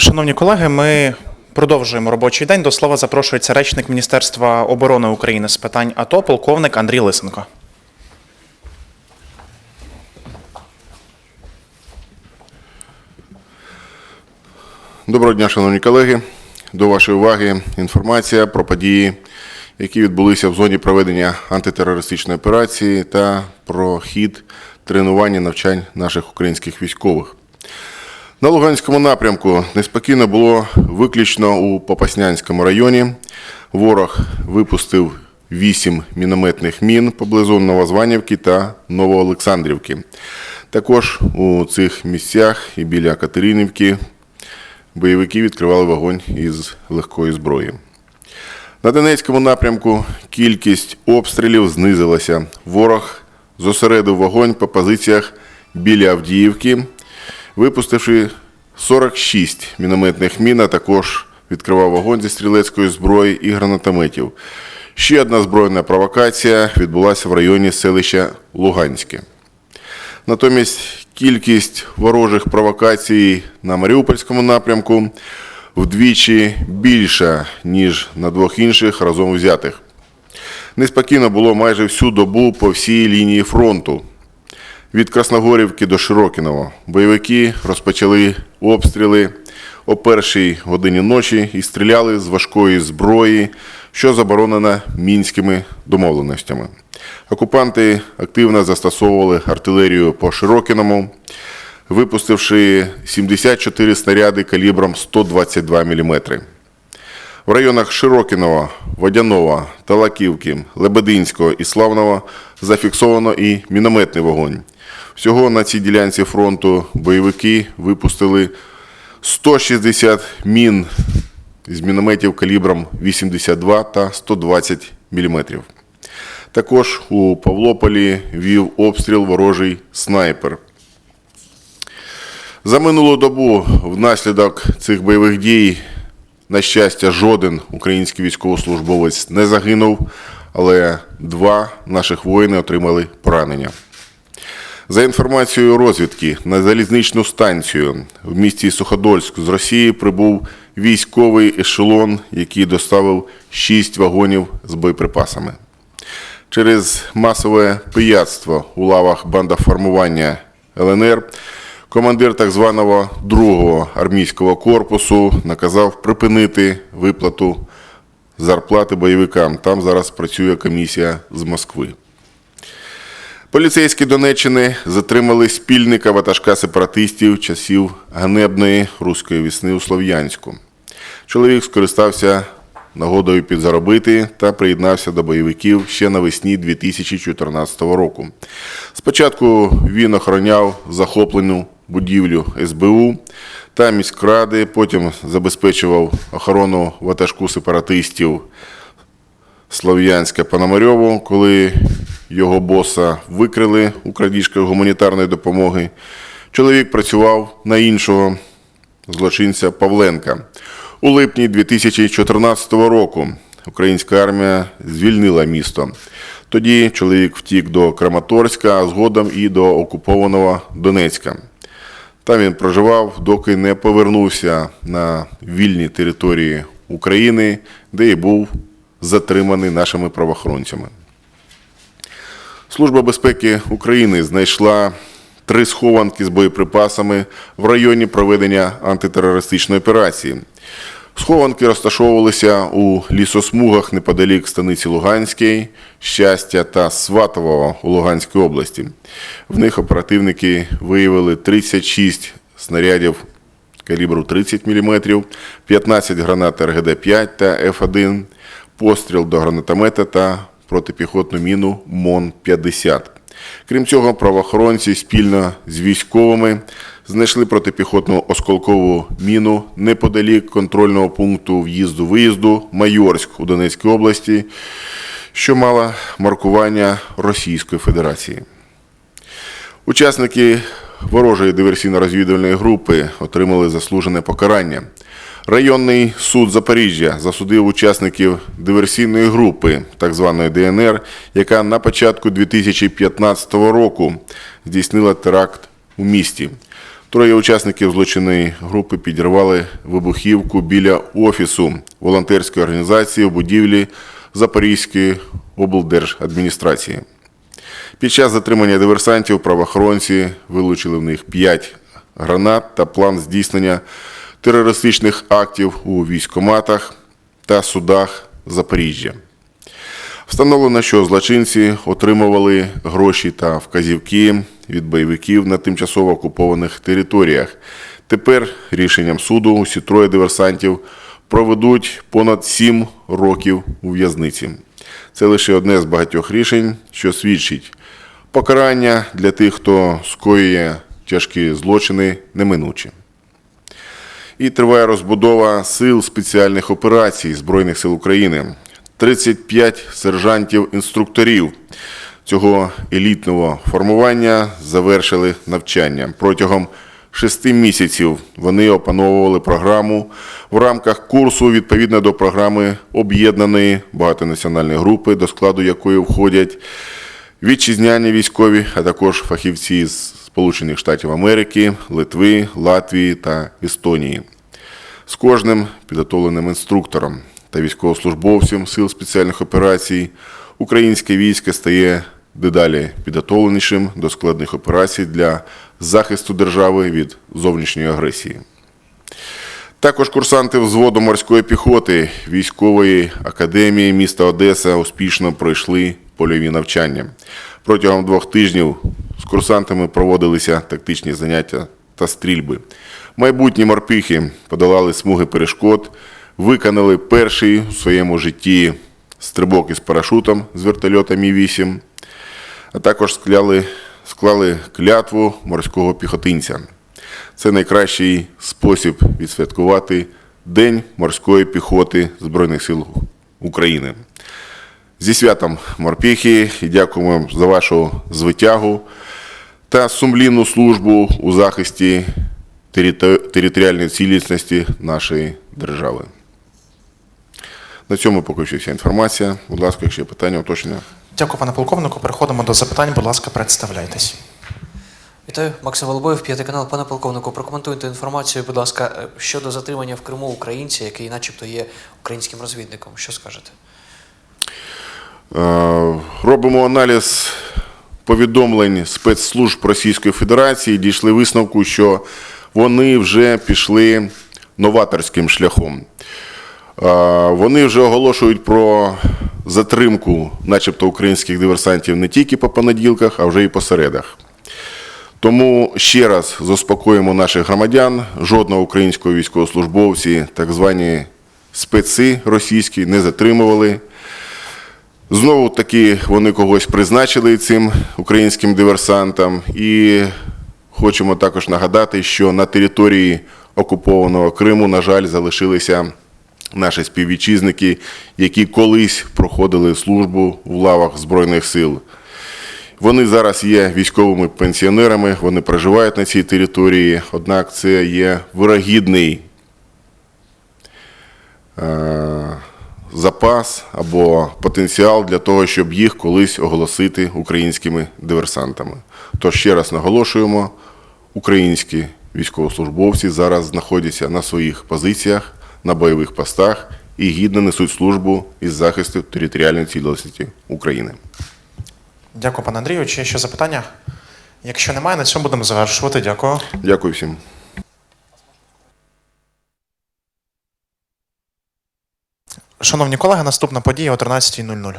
Шановні колеги, ми продовжуємо робочий день. До слова запрошується речник Міністерства оборони України з питань АТО, полковник Андрій Лисенко. Доброго дня, шановні колеги. До вашої уваги інформація про події, які відбулися в зоні проведення антитерористичної операції та про хід тренування навчань наших українських військових. На Луганському напрямку неспокійно було виключно у Попаснянському районі. Ворог випустив вісім мінометних мін поблизу Новозванівки та Новоолександрівки. Також у цих місцях і біля Катеринівки бойовики відкривали вогонь із легкої зброї. На Донецькому напрямку кількість обстрілів знизилася. Ворог зосередив вогонь по позиціях біля Авдіївки, випустивши 46 мінометних мін, а також відкривав вогонь зі стрілецької зброї і гранатометів. Ще одна збройна провокація відбулася в районі селища Луганське. Натомість кількість ворожих провокацій на Маріупольському напрямку вдвічі більша, ніж на двох інших разом взятих. Неспокійно було майже всю добу по всій лінії фронту. Від Красногорівки до Широкіного бойовики розпочали обстріли о першій годині ночі і стріляли з важкої зброї, що заборонена мінськими домовленостями. Окупанти активно застосовували артилерію по Широкіному, випустивши 74 снаряди калібром 122 мм. В районах Широкіного, Водяного, Талаківки, Лебединського і Славного зафіксовано і мінометний вогонь. Всього на цій ділянці фронту бойовики випустили 160 мін з мінометів калібром 82 та 120 мм. Також у Павлополі вів обстріл ворожий снайпер. За минулу добу внаслідок цих бойових дій, на щастя, жоден український військовослужбовець не загинув, але два наших воїни отримали поранення. За інформацією розвідки, на залізничну станцію в місті Суходольськ з Росії прибув військовий ешелон, який доставив 6 вагонів з боєприпасами. Через масове пияцтво у лавах бандаформування ЛНР командир так званого другого армійського корпусу наказав припинити виплату зарплати бойовикам. Там зараз працює комісія з Москви. Поліцейські Донеччини затримали спільника ватажка сепаратистів часів ганебної руської весни у Слов'янську. Чоловік скористався нагодою підзаробити та приєднався до бойовиків ще навесні 2014 року. Спочатку він охороняв захоплену будівлю СБУ та міськради, потім забезпечував охорону ватажку сепаратистів Слов'янська Пономарьову, коли його боса викрили у крадіжках гуманітарної допомоги. Чоловік працював на іншого злочинця Павленка. У липні 2014 року українська армія звільнила місто. Тоді чоловік втік до Краматорська, а згодом і до окупованого Донецька. Там він проживав, доки не повернувся на вільні території України, де і був затриманий нашими правоохоронцями. Служба безпеки України знайшла три схованки з боєприпасами в районі проведення антитерористичної операції. Схованки розташовувалися у лісосмугах неподалік станиці Луганської, Щастя та Сватового у Луганській області. В них оперативники виявили 36 снарядів калібру 30 мм, 15 гранат РГД-5 та Ф1, постріл до гранатомета та протипіхотну міну МОН-50. Крім цього, правоохоронці спільно з військовими знайшли протипіхотну осколкову міну неподалік контрольного пункту в'їзду-виїзду Майорськ у Донецькій області, що мала маркування Російської Федерації. Учасники ворожої диверсійно-розвідувальної групи отримали заслужене покарання. Районний суд Запоріжжя засудив учасників диверсійної групи, так званої ДНР, яка на початку 2015 року здійснила теракт у місті. Троє учасників злочинної групи підірвали вибухівку біля офісу волонтерської організації у будівлі Запорізької облдержадміністрації. Під час затримання диверсантів правоохоронці вилучили в них 5 гранат та план здійснення терористичних актів у військоматах та судах Запоріжжя. Встановлено, що злочинці отримували гроші та вказівки від бойовиків на тимчасово окупованих територіях. Тепер рішенням суду усі троє диверсантів проведуть понад 7 років у в'язниці. Це лише одне з багатьох рішень, що свідчить покарання для тих, хто скоює тяжкі злочини, неминуче. І триває розбудова сил спеціальних операцій Збройних сил України. 35 сержантів-інструкторів цього елітного формування завершили навчання. Протягом шести місяців вони опановували програму в рамках курсу відповідно до програми об'єднаної багатонаціональної групи, до складу якої входять вітчизняні військові, а також фахівці з Сполучених Штатів Америки, Литви, Латвії та Естонії. З кожним підготовленим інструктором та військовослужбовцем сил спеціальних операцій українське військо стає дедалі підготовленішим до складних операцій для захисту держави від зовнішньої агресії. Також курсанти взводу морської піхоти військової академії міста Одеса успішно пройшли польові навчання. Протягом двох тижнів з курсантами проводилися тактичні заняття та стрільби. Майбутні морпіхи подолали смуги перешкод, виконали перший у своєму житті стрибок із парашутом з вертольота Мі-8, а також скляли, склали клятву морського піхотинця. Це найкращий спосіб відсвяткувати День морської піхоти Збройних сил України. Зі святом морпіхи і дякуємо за вашу звитягу та сумлінну службу у захисті територіальної цілісності нашої держави. На цьому поки що вся інформація. Будь ласка, якщо є питання, уточнення. Дякую, пане полковнику. Переходимо до запитань. Будь ласка, представляйтесь. Вітаю, Максим Голубоєв, п'ятий канал. Пане полковнику, прокоментуйте інформацію, будь ласка, е, щодо затримання в Криму українця, який начебто є українським розвідником. Що скажете? Е, Робимо аналіз повідомлень спецслужб Російської Федерації. Дійшли висновку, що вони вже пішли новаторським шляхом. Вони вже оголошують про затримку, начебто, українських диверсантів не тільки по понеділках, а вже і по середах. Тому ще раз заспокоїмо наших громадян. Жодного українського військовослужбовці, так звані специ російські, не затримували. Знову таки вони когось призначили цим українським диверсантам. І хочемо також нагадати, що на території окупованого Криму, на жаль, залишилися наші співвітчизники, які колись проходили службу в лавах Збройних сил. Вони зараз є військовими пенсіонерами, вони проживають на цій території, однак це є вирогідний е, запас або потенціал для того, щоб їх колись оголосити українськими диверсантами. Тож ще раз наголошуємо, українські військовослужбовці зараз знаходяться на своїх позиціях, на бойових постах і гідно несуть службу із захисту територіальної цілісності України. Дякую, пане Андрію. Чи є ще запитання? Якщо немає, на цьому будемо завершувати. Дякую. Дякую всім. Шановні колеги, наступна подія о 13.00.